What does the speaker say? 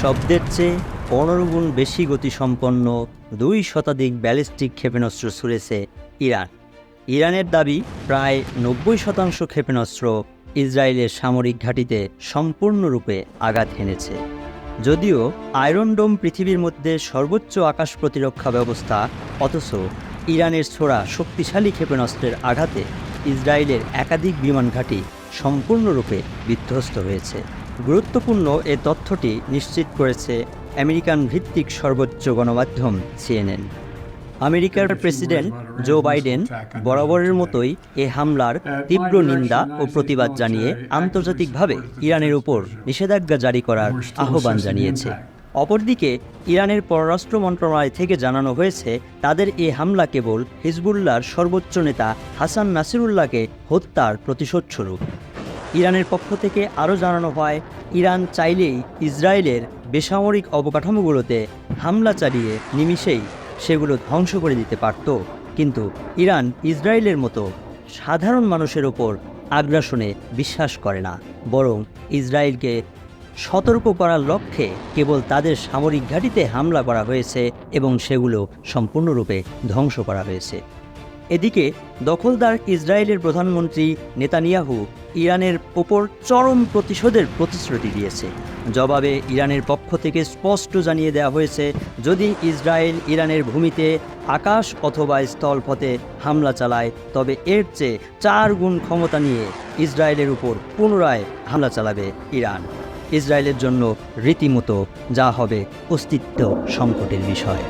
শব্দের চেয়ে পনেরো গুণ বেশি গতিসম্পন্ন দুই শতাধিক ব্যালিস্টিক ক্ষেপণাস্ত্র ছুড়েছে ইরান। ইরানের দাবি, প্রায় নব্বই শতাংশ ক্ষেপণাস্ত্র ইসরায়েলের সামরিক ঘাঁটিতে সম্পূর্ণরূপে আঘাত হেনেছে। যদিও আয়রন ডোম পৃথিবীর মধ্যে সর্বোচ্চ আকাশ প্রতিরক্ষা ব্যবস্থা, অথচ ইরানের ছোড়া শক্তিশালী ক্ষেপণাস্ত্রের আঘাতে ইসরায়েলের একাধিক বিমান ঘাঁটি সম্পূর্ণরূপে বিধ্বস্ত হয়েছে। গুরুত্বপূর্ণ এ তথ্যটি নিশ্চিত করেছে আমেরিকান ভিত্তিক সর্বোচ্চ গণমাধ্যম সিএনএন। আমেরিকার প্রেসিডেন্ট জো বাইডেন বরাবরের মতোই এ হামলার তীব্র নিন্দা ও প্রতিবাদ জানিয়ে আন্তর্জাতিকভাবে ইরানের উপর নিষেধাজ্ঞা জারি করার আহ্বান জানিয়েছে। অপরদিকে ইরানের পররাষ্ট্র মন্ত্রণালয় থেকে জানানো হয়েছে তাদের এ হামলা কেবল হিজবুল্লাহর সর্বোচ্চ নেতা হাসান নাসিরুল্লাহকে হত্যার প্রতিশোধস্বরূপ ইরানের পক্ষ থেকে আরও জানানো হয়, ইরান চাইলেই ইসরায়েলের বেসামরিক অবকাঠামোগুলোতে হামলা চালিয়ে নিমিষেই সেগুলো ধ্বংস করে দিতে পারত। কিন্তু ইরান ইসরায়েলের মতো সাধারণ মানুষের ওপর আগ্রাসনে বিশ্বাস করে না। বরং ইসরায়েলকে সতর্ক করার লক্ষ্যে কেবল তাদের সামরিক ঘাঁটিতে হামলা করা হয়েছে এবং সেগুলো সম্পূর্ণরূপে ধ্বংস করা হয়েছে। এদিকে দখলদার ইসরায়েলের প্রধানমন্ত্রী নেতানিয়াহু ইরানের ওপর চরম প্রতিশোধের প্রতিশ্রুতি দিয়েছে। জবাবে ইরানের পক্ষ থেকে স্পষ্ট জানিয়ে দেওয়া হয়েছে, যদি ইসরায়েল ইরানের ভূমিতে আকাশ অথবা স্থলপথে হামলা চালায়, তবে এর চেয়ে চার গুণ ক্ষমতা নিয়ে ইসরায়েলের উপর পুনরায় হামলা চালাবে ইরান। ইসরায়েলের জন্য রীতিমতো যা হবে অস্তিত্ব সংকটের বিষয়।